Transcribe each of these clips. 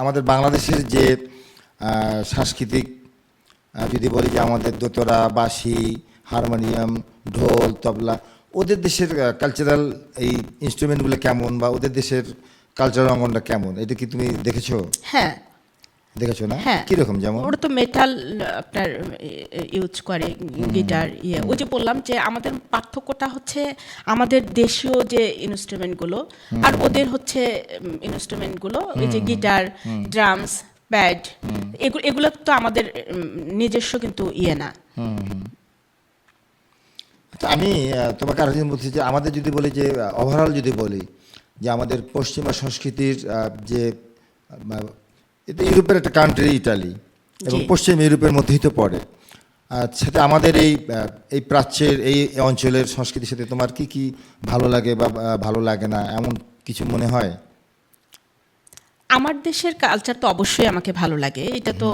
আমাদের বাংলাদেশের যে সাংস্কৃতিক যদি বলি যে আমাদের দোতরা, বাঁশি, হারমোনিয়াম, ঢোল, তবলা, ওদের দেশের কালচারাল এই ইনস্ট্রুমেন্টগুলো কেমন বা ওদের দেশের কালচারাল অঙ্গনটা কেমন? এটা কি তুমি দেখেছ? হ্যাঁ দেখেছ না? হ্যাঁ। কীরকম যেমন? ওরা তো মেটাল আপনার ইউজ করে গিটার ইয়ে। ওই যে বললাম যে আমাদের পার্থক্যটা হচ্ছে আমাদের দেশীয় যে ইনস্ট্রুমেন্টগুলো আর ওদের হচ্ছে ইনস্ট্রুমেন্টগুলো ওই যে গিটার ড্রামস ব্যাড এগুলো এগুলো তো আমাদের নিজস্ব কিন্তু ইয়ে না। তো আমি তোমাকে আরও বলছি যে আমাদের যদি বলি যে ওভারঅল যদি বলি যে আমাদের পশ্চিমা সংস্কৃতির যে এটা ইউরোপের একটা কান্ট্রি ইটালি এবং পশ্চিম ইউরোপের মধ্যেই তো পড়ে সাথে আমাদের এই এই প্রাচ্যের এই অঞ্চলের সংস্কৃতির সাথে তোমার কি কি ভালো লাগে বা ভালো লাগে না? এমন কিছু মনে হয়? আমার দেশের কালচার তো অবশ্যই আমাকে ভালো লাগে। এটা তো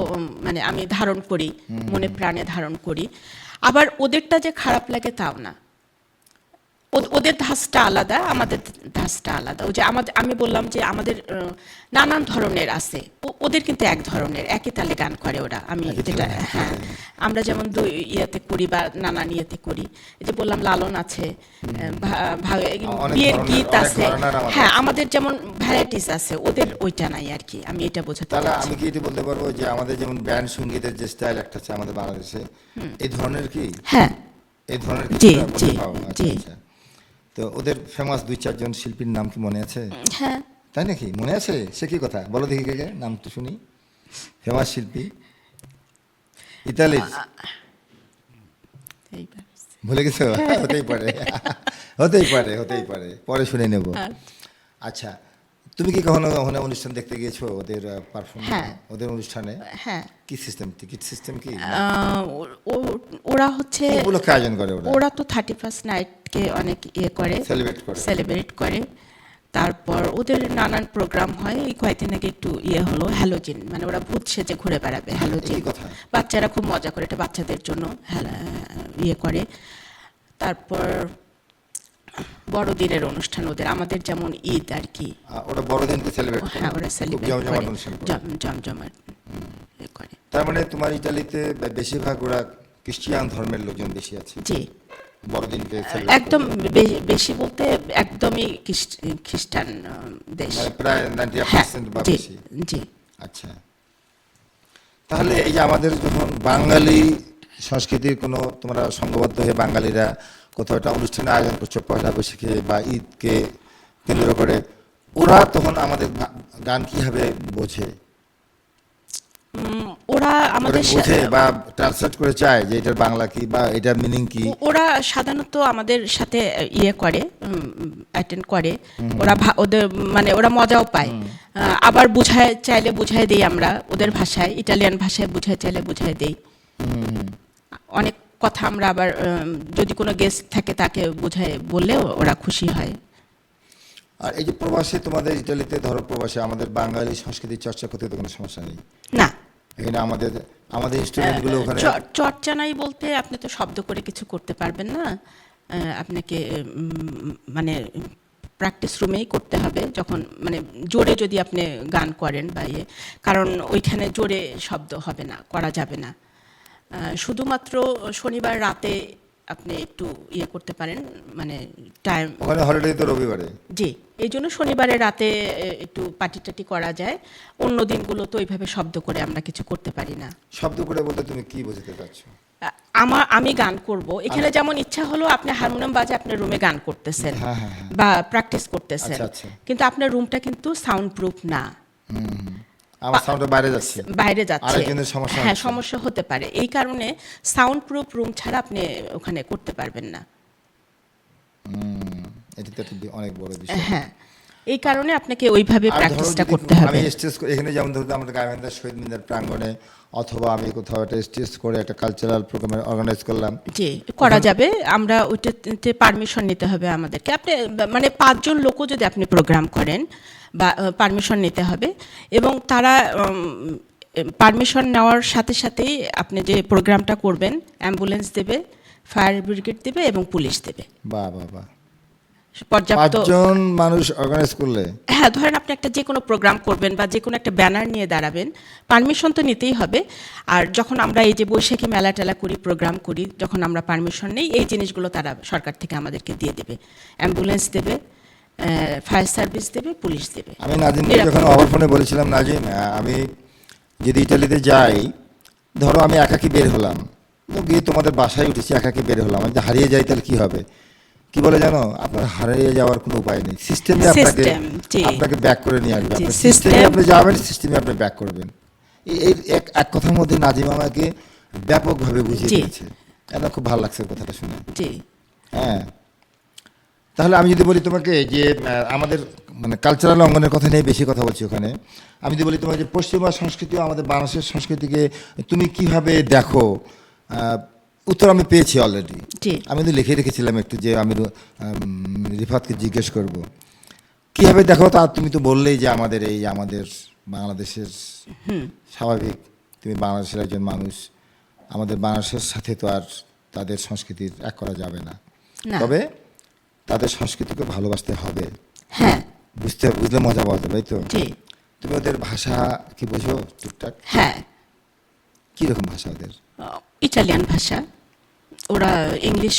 মানে আমি ধারণ করি মনে প্রাণে ধারণ করি। আবার ওদেরটা যে খারাপ লাগে তাও না। ওদের ধাঁচটা আলাদা আমাদের ধাঁচটা আলাদা। ওই যে আমাদের আমি বললাম যে আমাদের নানান ধরনের আছে। ওদের কিন্তু এক ধরনের একই তালে গান করে ওরা। আমি যেটা হ্যাঁ আমরা যেমন দুই ইয়েতে করি বা নানান ইয়েতে করি। এই যে বললাম লালন আছে বিয়ের গীত আছে। হ্যাঁ আমাদের যেমন ভ্যারাইটিস আছে ওদের ওইটা নাই আর কি। আমি এটা বোঝাতে তাহলে আমি কি এটি বলতে পারব যে আমাদের যেমন ব্যান্ড সঙ্গীতের যে স্টাইল একটা আছে আমাদের বাংলাদেশে এই ধরনের কি? হ্যাঁ। এই ধরনের জি, জি, আচ্ছা, জি। আচ্ছা। তো ওদের ফেমাস দুই চারজন শিল্পীর নাম কি মনে আছে? হ্যাঁ। তাই নাকি? মনে আছে? সে কি কথা? বলো দেখি কে? নাম তো শুনি। ফেমাস শিল্পী। ইতালি। ভুলে গেছো? হতেই পারে। হতেই পারে হতেই পারে। পরে শুনে নেব। আচ্ছা। তুমি কি কখনো কখনো অনুষ্ঠান দেখতে গিয়েছো ওদের পারফর্ম হ্যাঁ। ওদের অনুষ্ঠানে? হ্যাঁ। কি সিস্টেম টিকিট সিস্টেম কি? ওরা হচ্ছে উপলক্ষে আয়োজন করে ওরা? ওরা তো থার্টি ফার্স্ট নাইটকে অনেক ইয়ে করে Celebrate করে। সেলিব্রেট করে। তারপর ওদের নানান প্রোগ্রাম হয়। এই কয়েকদিন আগে একটু ইয়ে হলো হ্যালোজিন মানে ওরা ভূত সেজে ঘুরে বেড়াবে হ্যালোজিন বাচ্চারা খুব মজা করে এটা বাচ্চাদের জন্য ইয়ে করে। তারপর বড়দিনের অনুষ্ঠান ওদের আমাদের যেমন ঈদ আর কি। ওরা বড়দিনকে সেলিব্রেট হ্যাঁ ওরা সেলিব্রেট জমজমাট করে। জম- জমজমাট তার মানে তোমার ইটালিতে বে- বেশিরভাগ ওরা খ্রিস্টিয়ান ধর্মের লোকজন বেশি আছে? জি। বড়দিনকে একদম বেশি বলতে একদমই খ্রিস্টান দেশ। মানে প্রায় নাইনটি হ্যাঁ পার্সেন্ট বা বেশি। জি। আচ্ছা। তাহলে এই যে আমাদের যখন বাঙালি সংস্কৃতির কোনো তোমরা সংঘবদ্ধ হয়ে বাঙালিরা কোথাও একটা অনুষ্ঠানের আয়োজন করছ পয়লা বৈশাখে বা ঈদকে কেন্দ্র করে ওরা তখন আমাদের গান কীভাবে বোঝে? ওরা আমাদের বোঝে বা ট্রান্সলেট করে চায় যে এটার বাংলা কি বা এটার মিনিং কি? ওরা সাধারণত আমাদের সাথে ইয়ে করে অ্যাটেন্ড করে। ওরা ওদের মানে ওরা মজাও পায়। আবার বুঝায় চাইলে বুঝাই দেই আমরা ওদের ভাষায় ইটালিয়ান ভাষায় বুঝায় চাইলে বুঝাই দেই। অনেক কথা আমরা আবার যদি কোনো গেস্ট থাকে তাকে বুঝায় বললেও ওরা খুশি হয়। আর এই যে প্রবাসী তোমাদের ইটালিতে ধরো প্রবাসী আমাদের বাঙালি সংস্কৃতি চর্চা করতে তো কোনো সমস্যা নেই। না। এখানে আমাদের আমাদের ইনস্ট্রুমেন্টগুলো ওখানে চর্চা নাই বলতে আপনি তো শব্দ করে কিছু করতে পারবেন না। আপনাকে মানে প্র্যাকটিস রুমেই করতে হবে যখন মানে জোরে যদি আপনি গান করেন বা ইয়ে। কারণ ওইখানে জোরে শব্দ হবে না করা যাবে না। শুধুমাত্র শনিবার রাতে আপনি একটু ইয়ে করতে পারেন মানে টাইম ওখানে হলিডে তো রবিবারে। জি এই জন্য শনিবারে রাতে একটু পাটি টাটি করা যায়। অন্য দিনগুলো তো ওইভাবে শব্দ করে আমরা কিছু করতে পারি না। শব্দ করে বলতে তুমি কি বোঝাতে চাচ্ছ? আমার আমি গান করব। এখানে যেমন ইচ্ছা হলো আপনি হারমোনিয়াম বাজে আপনার রুমে গান করতেছেন হ্যাঁ, হ্যাঁ, হ্যাঁ। বা প্র্যাকটিস করতেছেন। আচ্ছা, আচ্ছা। কিন্তু আপনার রুমটা কিন্তু সাউন্ড প্রুফ না আমার সাউন্ডটা বাইরে যাচ্ছে। বাইরে যাচ্ছে। আরেকজনের সমস্যা হ্যাঁ সমস্যা হতে পারে। এই কারণে সাউন্ড প্রুফ রুম ছাড়া আপনি ওখানে করতে পারবেন না। এটা তো অনেক বড় বিষয়। হ্যাঁ। এই কারণে আপনাকে ওইভাবে প্র্যাকটিসটা করতে হবে। আমি স্টেজ এখানে যেমন ধরো আমাদের গাইবান্ধা শহীদ মিনার প্রাঙ্গণে অথবা আমি কোথাও একটা স্টেজ করে একটা কালচারাল প্রোগ্রাম অর্গানাইজ করলাম। জি করা যাবে। আমরা ওইটাতে পারমিশন নিতে হবে আমাদেরকে। আপনি মানে পাঁচজন লোকও যদি আপনি প্রোগ্রাম করেন বা পারমিশন নিতে হবে এবং তারা পারমিশন নেওয়ার সাথে সাথেই আপনি যে প্রোগ্রামটা করবেন অ্যাম্বুলেন্স দেবে ফায়ার ব্রিগেড দেবে এবং পুলিশ দেবে। বাহ বাহ বাহ। পর্যাপ্ত পাঁচজন মানুষ অর্গানাইজ করলে। হ্যাঁ ধরেন আপনি একটা যে কোনো প্রোগ্রাম করবেন বা যে কোনো একটা ব্যানার নিয়ে দাঁড়াবেন পারমিশন তো নিতেই হবে। আর যখন আমরা এই যে বৈশাখী মেলা টেলা করি প্রোগ্রাম করি যখন আমরা পারমিশন নেই এই জিনিসগুলো তারা সরকার থেকে আমাদেরকে দিয়ে দেবে। অ্যাম্বুলেন্স দেবে ফায়ার সার্ভিস দেবে পুলিশ দেবে। আমি নিরাপদ। যখন অভার ফোনে বলেছিলাম নাজিম আমি যদি ইটালিতে যাই ধরো আমি একাকি বের হলাম গিয়ে তোমাদের বাসায় উঠেছি একাকি বের হলাম। আমি হারিয়ে যাই তাহলে কি হবে? কি বলে জানো? আপনার হারিয়ে যাওয়ার কোনো উপায় নেই। সিস্টেমে আপনাকে আপনাকে ব্যাক করে নিয়ে আসবে। জি, আপনার সিস্টেমে আপনি যাবেন সিস্টেমে আপনি ব্যাক করবেন। এই এক এক কথার মধ্যে নাজিম আমাকে ব্যাপকভাবে বুঝিয়ে দিয়েছে। এটা খুব ভালো লাগছে কথাটা শুনে। হ্যাঁ। তাহলে আমি যদি বলি তোমাকে যে আমাদের মানে কালচারাল অঙ্গনের কথা নিয়ে বেশি কথা বলছি ওখানে আমি যদি বলি তোমাকে যে পশ্চিমা সংস্কৃতি আমাদের বাংলাদেশের সংস্কৃতিকে তুমি কীভাবে দেখো উত্তর আমি পেয়েছি অলরেডি আমি তো লিখে রেখেছিলাম একটু যে আমি রিফাতকে জিজ্ঞেস করব। কীভাবে দেখো তা তুমি তো বললেই যে আমাদের এই আমাদের বাংলাদেশের স্বাভাবিক তুমি বাংলাদেশের একজন মানুষ আমাদের বাংলাদেশের সাথে তো আর তাদের সংস্কৃতির এক করা যাবে না। তবে তাদের সংস্কৃতিকে ভালোবাসতে হবে। হ্যাঁ। বুঝতে বুঝলে মজা পাওয়া যাবে তাই তো? তুমি ওদের ভাষা কি বোঝো টুকটাক? হ্যাঁ। কীরকম ভাষা ওদের? ইটালিয়ান ভাষা। ওরা ইংলিশ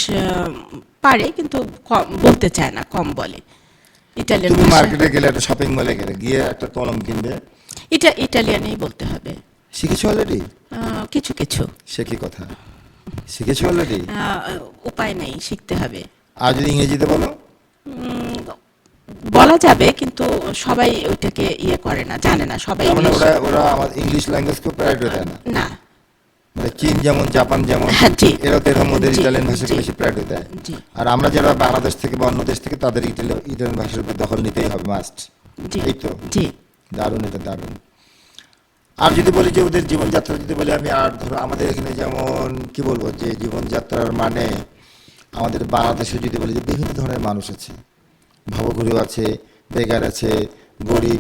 পারে কিন্তু কম বলতে চায় না কম বলে। ইটালিয়ান মার্কেটে গেলে একটা শপিং মলে গেলে গিয়ে একটা কলম কিনবে? এটা ইটালিয়ানেই বলতে হবে। শিখেছো অলরেডি কিছু কিছু। সে কি কথা? শিখেছো অলরেডি উপায় নেই শিখতে হবে। আর যদি ইংরেজিতে বলো? বলা যাবে কিন্তু সবাই ওইটাকে ইয়ে করে না জানে না সবাই মানে ইংলিশ ওরা ওরা আমার ইংলিশ ল্যাঙ্গুয়েজকে প্রায়োরিটি দেয় না? না। মানে চীন যেমন জাপান যেমন হ্যাঁ, এরা তো এর মধ্যে জি, ইটালিয়ান ভাষাকে। বেশি প্রায়োরিটি দেয় আর আমরা যারা বাংলাদেশ থেকে বা অন্য দেশ থেকে তাদের ইটালি- ইটালিয়ান ভাষার উপর দখল নিতেই হবে মাস্ট এই তো। দারুণ এটা দারুণ। আর যদি বলি যে ওদের জীবনযাত্রা যদি বলি আমি আর ধরো আমাদের এখানে যেমন কি বলব যে জীবনযাত্রার মানে আমাদের বাংলাদেশে যদি বলি যে বিভিন্ন ধরনের মানুষ আছে। ভবঘুরেও আছে বেকার আছে গরিব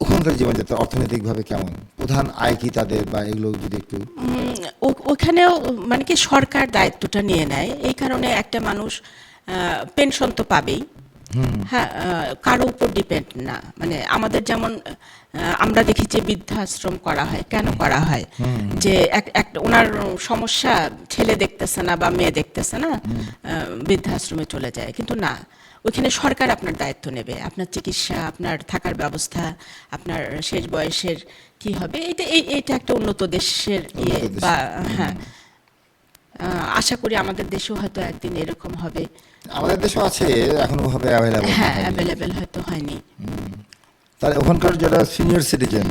ওখানকার জীবনযাত্রা অর্থনৈতিকভাবে কেমন? প্রধান আয় কি তাদের বা এগুলো যদি একটু ওখানেও মানে কি সরকার দায়িত্বটা নিয়ে নেয়। এই কারণে একটা মানুষ পেনশন তো পাবেই। হ্যাঁ কারও উপর ডিপেন্ড না। মানে আমাদের যেমন আমরা দেখি যে বৃদ্ধাশ্রম করা হয় কেন করা হয়? যে এক ওনার সমস্যা ছেলে দেখতেছে না বা মেয়ে দেখতেছে না বৃদ্ধাশ্রমে চলে যায়। কিন্তু না ওইখানে সরকার আপনার দায়িত্ব নেবে। আপনার চিকিৎসা আপনার থাকার ব্যবস্থা আপনার শেষ বয়সের কি হবে? এটা এটা একটা উন্নত দেশের ইয়ে বা হ্যাঁ। আশা করি আমাদের দেশেও হয়তো একদিন এরকম হবে। আমাদের দেশও আছে এখনও ভাবে অ্যাভেলেবল হ্যাঁ অ্যাভেলেবেল হয়তো হয়নি। তাহলে ওখানকার যারা সিনিয়র সিটিজেন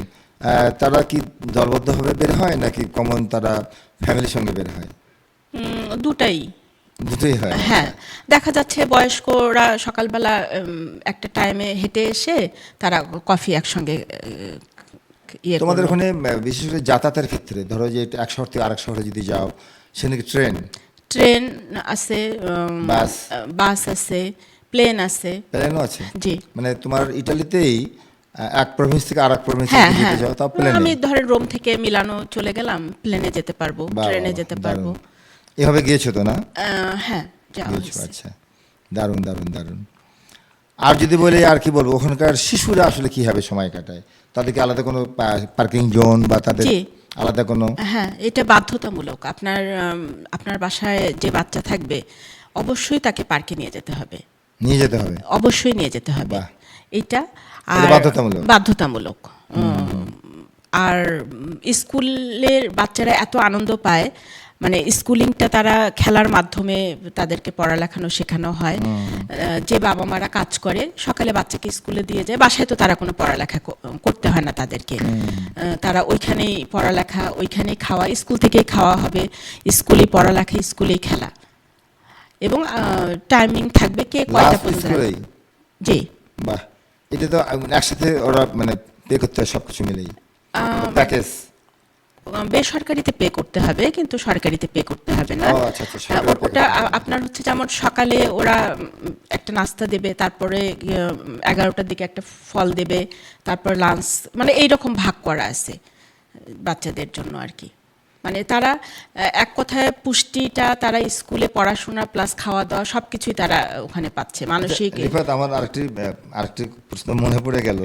তারা কি দলবদ্ধভাবে বের হয় নাকি কমন তারা ফ্যামিলির সঙ্গে বের হয়? দুটাই। দুটোই হয়। হ্যাঁ দেখা যাচ্ছে বয়স্করা সকালবেলা একটা টাইমে হেঁটে এসে তারা কফি একসঙ্গে ইয়ে তোমাদের ওখানে বিশেষ করে যাতায়াতের ক্ষেত্রে ধরো যে এক শহর থেকে আরেক শহরে যদি যাও সেখানে ট্রেন ট্রেন আছে বাস। বাস আছে প্লেন আছে। প্লেনও আছে? জি। মানে তোমার ইটালিতেই এক প্রভিন্স থেকে আরেক প্রভিন্সে হ্যাঁ যেতে হ্যাঁ। যাও তাও প্লেনে আমি ধরেন রোম থেকে মিলানো চলে গেলাম প্লেনে যেতে পারব ট্রেনে যেতে পারব। এভাবে গিয়েছো তো না? হ্যাঁ গিয়েছো আচ্ছা। দারুণ দারুণ দারুণ। আর যদি বলি আর কি বলব ওখানকার শিশুরা আসলে কীভাবে সময় কাটায়? তাদেরকে আলাদা কোনো পার্কিং জোন বা তাদের আলাদা কোনো? হ্যাঁ এটা বাধ্যতামূলক। আপনার আপনার বাসায় যে বাচ্চা থাকবে অবশ্যই তাকে পার্কে নিয়ে যেতে হবে। নিয়ে যেতে হবে? অবশ্যই নিয়ে যেতে হবে। এটা এটা বাধ্যতামূলক? বাধ্যতামূলক। আর স্কুলের বাচ্চারা এত আনন্দ পায় মানে স্কুলিংটা তারা খেলার মাধ্যমে তাদেরকে পড়ালেখানো শেখানো হয়। যে বাবা মারা কাজ করে সকালে বাচ্চাকে স্কুলে দিয়ে যায় বাসায় তো তারা কোনো পড়ালেখা করতে হয় না তাদেরকে। তারা ওইখানেই পড়ালেখা ওইখানেই খাওয়া স্কুল থেকেই খাওয়া হবে স্কুলেই পড়ালেখা স্কুলেই খেলা। এবং টাইমিং থাকবে কে কয়টা পর্যন্ত জি। বাহ এটা তো একসাথে ওরা মানে পে করতে হয় সবকিছু মিলেই। প্যাকেজ বেসরকারিতে পে করতে হবে কিন্তু সরকারিতে পে করতে হবে না। আচ্ছা, আচ্ছা, ওটা আপনার হচ্ছে যেমন সকালে ওরা একটা নাস্তা দেবে তারপরে এগারোটার দিকে একটা ফল দেবে তারপর লাঞ্চ মানে এইরকম ভাগ করা আছে বাচ্চাদের জন্য আর কি। মানে তারা এক কথায় পুষ্টিটা তারা স্কুলে পড়াশোনা প্লাস খাওয়া দাওয়া সব কিছুই তারা ওখানে পাচ্ছে মানসিক আমার আরেকটি আরেকটি প্রশ্ন মনে পড়ে গেল।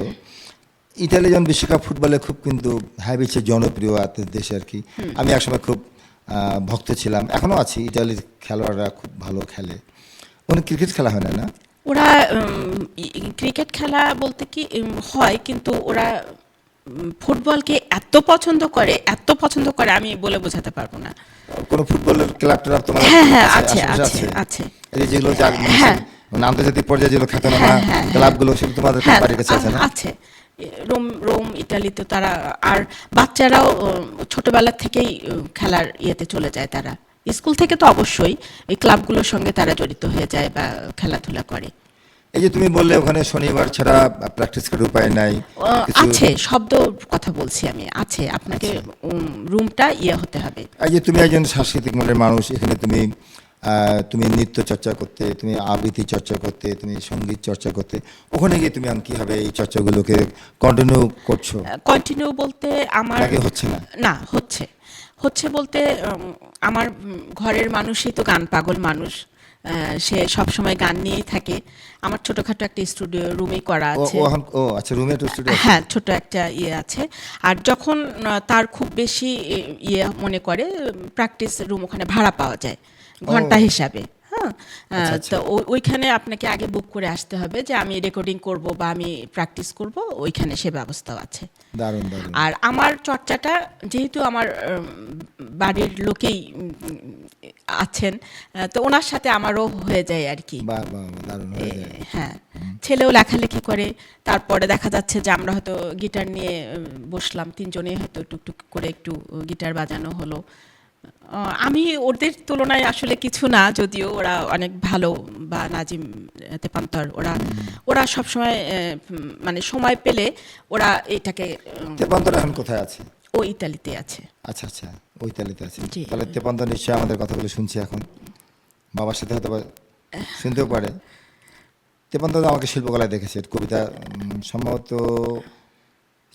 যেমন বিশ্বকাপ ফুটবলে খুব কিন্তু হ্যাঁ জনপ্রিয় দেশে আর কি। আমি একসময় খুব ভক্ত ছিলাম। এখনও আছি। ইতালির খেলোয়াড়রা খুব ভালো খেলে। ওখানে ক্রিকেট খেলা হয় না না? ওরা ক্রিকেট খেলা বলতে কি হয় কিন্তু ওরা ফুটবলকে এত পছন্দ করে এত পছন্দ করে আমি বলে বোঝাতে পারব না। কোনো ফুটবলের ক্লাব তোমার হ্যাঁ হ্যাঁ আছে? আছে আছে এই যেগুলো হ্যাঁ। মানে আন্তর্জাতিক পর্যায়ে যেগুলো খ্যাতনামা হ্যাঁ, হ্যাঁ, হ্যাঁ। ক্লাবগুলো সেগুলো তোমাদের বাড়ির কাছে আছে না? আছে। রোম রোম ইটালিতে তারা আর বাচ্চারাও উম, ছোটবেলা থেকেই খেলার ইয়েতে চলে যায় তারা। স্কুল থেকে তো অবশ্যই এই ক্লাবগুলোর সঙ্গে তারা জড়িত হয়ে যায় বা খেলাধুলা করে। এই যে তুমি বললে ওখানে শনিবার ছাড়া প্র্যাকটিস করার উপায় নাই আছে শব্দ কথা বলছি আমি আছে। আপনাকে রুমটা ইয়ে হতে হবে। এই যে তুমি একজন সাংস্কৃতিক মনের মানুষ এখানে তুমি তুমি নৃত্য চর্চা করতে তুমি আবৃত্তি চর্চা করতে তুমি সংগীত চর্চা করতে ওখানে গিয়ে তুমি আমি কীভাবে এই চর্চাগুলোকে কন্টিনিউ করছ? কন্টিনিউ বলতে আমার নাকি হচ্ছে না? না হচ্ছে। হচ্ছে বলতে আমার ঘরের মানুষই তো গান পাগল মানুষ। সে সব সময় গান নিয়েই থাকে। আমার ছোটখাটো একটা স্টুডিও রুমে করা আছে। ও আচ্ছা রুমে স্টুডিও হ্যাঁ ছোট একটা ইয়ে আছে। আর যখন তার খুব বেশি ইয়ে মনে করে প্র্যাকটিস রুম ওখানে ভাড়া পাওয়া যায়। ঘণ্টা হিসাবে হ্যাঁ? তো ওইখানে আপনাকে আগে বুক করে আসতে হবে যে আমি রেকর্ডিং করব বা আমি প্র্যাকটিস করব ওইখানে সে ব্যবস্থাও আছে। দারুণ আর আমার চর্চাটা যেহেতু আমার বাড়ির লোকেই আছেন তো ওনার সাথে আমারও হয়ে যায় আর কি। হয়ে ছেলেও লেখালেখি করে তারপরে দেখা যাচ্ছে যে আমরা হয়তো গিটার নিয়ে বসলাম তিনজনে হয়তো টুকটুক করে একটু গিটার বাজানো হলো। আমি ওদের তুলনায় আসলে কিছু না যদিও ওরা অনেক ভালো বা নাজিম তেপান্তর। ওরা ওরা সবসময় মানে সময় পেলে ওরা এটাকে তেপান্তর এখন কোথায় আছে? ও ইতালিতে আছে। আচ্ছা আচ্ছা ওই তালিতে আছে। তাহলে তেপান্তর নিশ্চয়ই আমাদের কথাগুলো শুনছে এখন। বাবার সাথে হয়তো শুনতেও পারে। তেপান্তর আমাকে শিল্পকলায় দেখেছে কবিতা সম্ভবত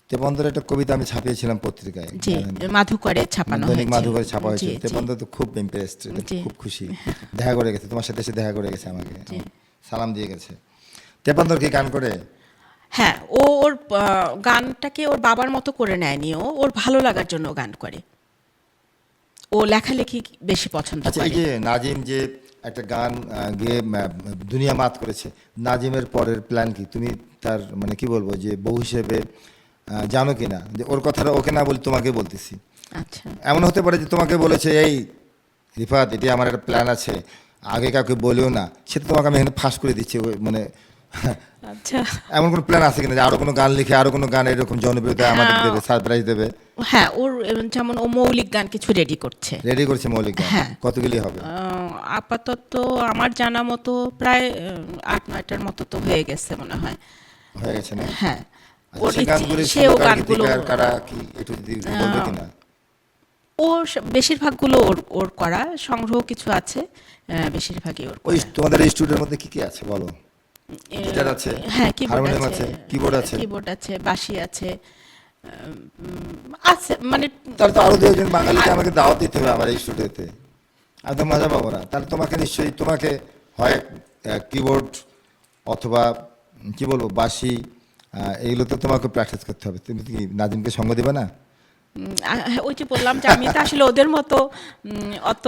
তেপান্তর একটা কবিতা আমি ছাপিয়েছিলাম পত্রিকায়। জি জানেন? ছাপানো হয়েছে। মাধু করে ছাপা হয়েছে। জি। তো খুব ইমপ্রেসড খুব খুশি। দেখা করে গেছে তোমার সাথে এসে দেখা করে গেছে আমাকে। সালাম দিয়ে গেছে। তেপান্তর কি গান করে? হ্যাঁ ও ওর গানটাকে ওর বাবার মতো করে নেয়নি ও। ওর ভালো লাগার জন্য গান করে। ও লেখালেখি বেশি পছন্দ আচ্ছা এই করে যে নাজিম যে একটা গান গেয়ে দুনিয়া মাত করেছে নাজিমের পরের প্ল্যান কি? তুমি তার মানে কি বলব যে বউ হিসেবে জানো কিনা? যে ওর কথাটা ওকে না বলি তোমাকে বলতেছি। আচ্ছা। এমন হতে পারে যে তোমাকে বলেছে এই রিফাত এটি আমার একটা প্ল্যান আছে। আগে কাউকে বলেও না। সেটা তোমাকে আমি এখানে ফাঁস করে দিচ্ছি মানে আচ্ছা। এমন কোনো প্ল্যান আছে কিনা যে আরও কোনো গান লিখে আরও কোনো গান এরকম জনপ্রিয়তা আমাদের হ্যাঁ। দেবে সারপ্রাইজ দেবে? হ্যাঁ ওর যেমন ও মৌলিক গান কিছু রেডি করছে। রেডি করছে মৌলিক গান? হ্যাঁ। কতগুলি হবে? আপাতত আমার জানা মতো প্রায় আট নয়টার মতো তো হয়ে গেছে মনে হয়। হয়ে গেছে না? হ্যাঁ। আচ্ছা, সেও গানগুলো কারা কি একটু বলবে কিনা? ওর বেশিরভাগগুলো ওর ওর করা সংগ্রহ কিছু আছে বেশিরভাগই ওর ওই তোমাদের স্টুডিওর মধ্যে কি কি আছে বলো? গিটার আছে? হ্যাঁ কিবোর্ড আছে কিবোর্ড আছে। কিবোর্ড আছে বাঁশি আছে আছে মানে তাহলে তো আরও দুজন বাঙালিকে আমাকে দাওয়াত দিতে হবে আমার এই স্টুডিওতে। আর তো মজা পাবো না। তাহলে তোমাকে নিশ্চয়ই তোমাকে হয় কিবোর্ড অথবা কি বলব বাঁশি আহ, এইগুলো তো তোমাকে প্র্যাকটিস করতে হবে। তুমি কি নাজিমকে সঙ্গ দেবে না? আ- ওই যে বললাম যে আমি তো আসলে ওদের মতো উম, অত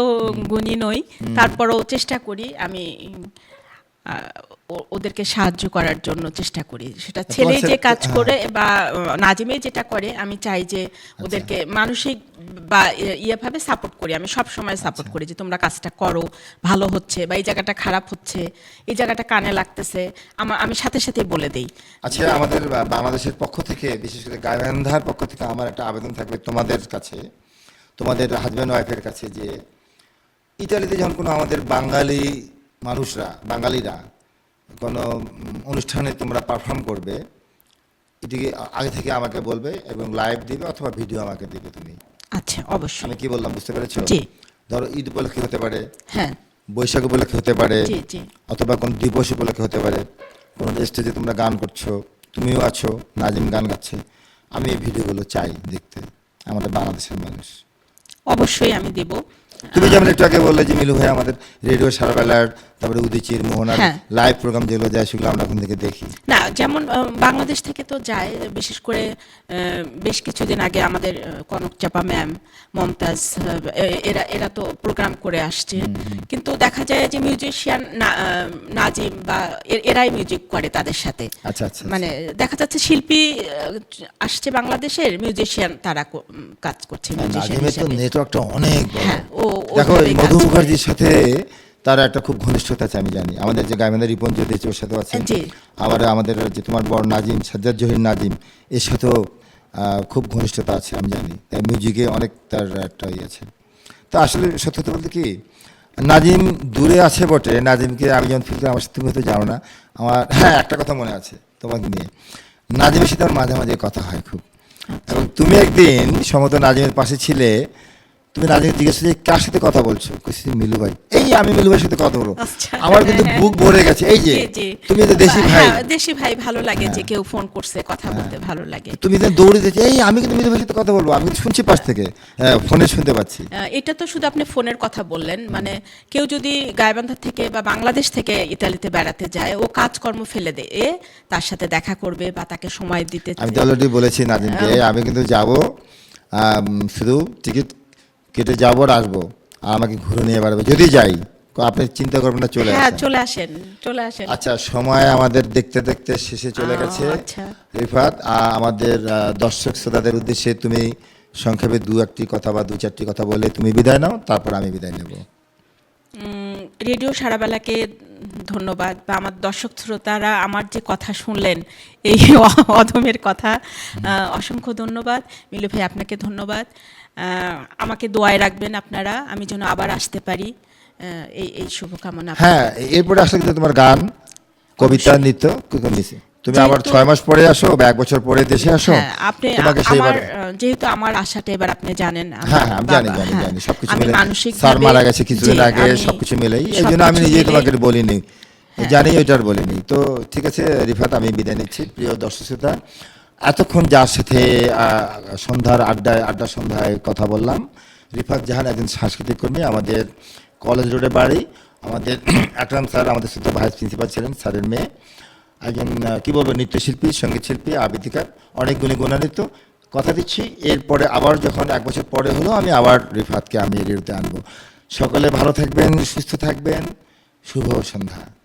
গুণী নই। তারপরও চেষ্টা করি। আমি ওদেরকে সাহায্য করার জন্য চেষ্টা করি। সেটা ছেলে যে কাজ হ্যাঁ। করে বা নাজিমে যেটা করে আমি চাই যে ওদেরকে মানসিক বা ইয়ে- ইয়েভাবে সাপোর্ট করি। আমি সব সময় সাপোর্ট করি যে তোমরা কাজটা করো ভালো হচ্ছে বা এই জায়গাটা খারাপ হচ্ছে এই জায়গাটা কানে লাগতেছে। আমার আমি সাথে সাথে বলে দেই। আচ্ছা আমাদের বাংলাদেশের পক্ষ থেকে বিশেষ করে গায়বান্ধার পক্ষ থেকে আমার একটা আবেদন থাকবে তোমাদের কাছে তোমাদের হাজব্যান্ড ওয়াইফের কাছে যে ইতালিতে যখন কোনো আমাদের বাঙালি মানুষরা বাঙালিরা কোনো অনুষ্ঠানে তোমরা পারফর্ম করবে এটিকে আগে থেকে আমাকে বলবে এবং লাইভ দিবে অথবা ভিডিও আমাকে দিবে তুমি। আচ্ছা অবশ্যই। আমি কি বললাম বুঝতে পেরেছ? জি। ধরো ঈদ উপলক্ষে হতে পারে হ্যাঁ। বৈশাখ উপলক্ষে হতে পারে জি জি। অথবা কোন দিবস উপলক্ষে হতে পারে কোনো স্টেজে তোমরা গান করছ তুমিও আছো নাজিম গান গাচ্ছে আমি এই ভিডিওগুলো চাই দেখতে আমাদের বাংলাদেশের মানুষ। অবশ্যই আমি দেব। তুমি যেমন একটু আগে বললে যে মিলু ভাই আমাদের রেডিও সারাবেলার তারপরে উদিচির মোহনার হ্যাঁ। লাইভ প্রোগ্রাম যেগুলো যায় সেগুলো আমরা ওখান থেকে দেখি। না যেমন বাংলাদেশ থেকে তো যায় বিশেষ করে বেশ কিছুদিন আগে আমাদের কনক চাপা ম্যাম মমতাজ এরা এরা তো প্রোগ্রাম করে আসছে। কিন্তু দেখা যায় যে মিউজিশিয়ান নাজিম বা এরাই মিউজিক করে তাদের সাথে। আচ্ছা আচ্ছা মানে দেখা যাচ্ছে শিল্পী আসছে বাংলাদেশের মিউজিশিয়ান তারা কাজ করছে মিউজিশিয়ান তো নেটওয়ার্কটা অনেক হ্যাঁ ও দেখো মধু মুখার্জির সাথে তার একটা খুব ঘনিষ্ঠতা আছে আমি জানি। আমাদের যে গাইমেন্দ্র রিপন জ্যোতিষ ওর সাথেও আছে আবার আমাদের যে তোমার বড় নাজিম সাজ্জাদ জহির নাজিম এর সাথেও খুব ঘনিষ্ঠতা আছে আমি জানি। তাই মিউজিকে অনেক তার একটা ইয়ে আছে। তো আসলে সত্যতা বলতে কি নাজিম দূরে আছে বটে। নাজিমকে আমি যেমন ফিল আমার সাথে তুমি হয়তো জানো না। আমার হ্যাঁ একটা কথা মনে আছে তোমাকে নিয়ে। নাজিমের সাথে আমার মাঝে মাঝে কথা হয় খুব। এবং তুমি একদিন সমত নাজিমের পাশে ছিলে তুমি নাজিম জিজ্ঞেস যে কার সাথে কথা বলছো? কইছি মিলু ভাই। এই আমি মিলু ভাইয়ের সাথে কথা বলব। আচ্ছা। আমার কিন্তু হ্যাঁ, বুক ভরে গেছে। এই যে। তুমি যে দেশি ভাই হ্যাঁ। হ্যাঁ, দেশি ভাই ভালো লাগে যে কেউ ফোন করছে কথা বলতে ভালো লাগে। তুমি যেন দৌড়ে দিয়েছ এই আমি কিন্তু মিলু ভাইয়ের সাথে কথা বলব। আমি শুনছি পাশ থেকে হ্যাঁ, ফোনে শুনতে পাচ্ছি। এটা তো শুধু আপনি ফোনের কথা বললেন। মানে কেউ যদি গাইবান্ধা থেকে বা বাংলাদেশ থেকে ইতালিতে বেড়াতে যায় ও কাজকর্ম ফেলে দিয়ে তার সাথে দেখা করবে বা তাকে সময় দিতে আমি তো অলরেডি বলেছি নাজিমকে আমি কিন্তু যাব শুধু টিকিট কেটে যাব আর আসব? আর আমাকে ঘুরে নিয়ে বেড়াবে। যদি যাই আপনি চিন্তা করবেন না চলে হ্যাঁ আসেন। চলে আসেন চলে আসেন। আচ্ছা সময় আমাদের দেখতে দেখতে শেষে চলে গেছে। আচ্ছা। রিফাত আমাদের দর্শক শ্রোতাদের উদ্দেশ্যে তুমি সংক্ষেপে দু একটি কথা বা দু চারটি কথা বলে তুমি বিদায় নাও তারপর আমি বিদায় নেব। রেডিও সারাবেলাকে ধন্যবাদ বা আমার দর্শক শ্রোতারা আমার যে কথা শুনলেন এই অধমের কথা অসংখ্য ধন্যবাদ। মিলু ভাই আপনাকে ধন্যবাদ। আমাকে দোয়ায় রাখবেন আপনারা আমি যেন আবার আসতে পারি। এই এই শুভকামনা হ্যাঁ এরপরে আসলে কিন্তু তোমার গান কবিতা নৃত্য নিছে তুমি আবার ছয় মাস পরে আসো বা এক বছর পরে দেশে আসো হ্যাঁ আপনি আমার যেহেতু আমার আশাটা এবার আপনি জানেন হ্যাঁ হ্যাঁ আমি জানি জানি হ্যাঁ, জানি সবকিছু মিলে। স্যার মারা গেছে কিছুদিন আগে সবকিছু মিলেই। এই জন্য আমি নিজেই তোমাকে বলিনি। জানি ওইটার বলিনি। তো ঠিক আছে রিফাত আমি বিদায় নিচ্ছি। প্রিয় দর্শক শ্রোতা এতক্ষণ যার সাথে সন্ধ্যার আড্ডায় আড্ডা সন্ধ্যায় কথা বললাম, রিফাত জাহান একজন সাংস্কৃতিক কর্মী, আমাদের কলেজ রোডে বাড়ি। আমাদের আকরাম স্যার, আমাদের সাথে ভাইস প্রিন্সিপাল ছিলেন স্যারের মেয়ে। একজন কী বলব, নৃত্যশিল্পী সংগীত শিল্পী আবৃত্তিকার। অনেক গুণী গুণান্বিত। কথা দিচ্ছি, এরপরে আবার যখন এক বছর পরে হলো, আমি আবার রিফাতকে আমি রেডিওতে আনব। সকলে ভালো থাকবেন, সুস্থ থাকবেন। শুভ সন্ধ্যা।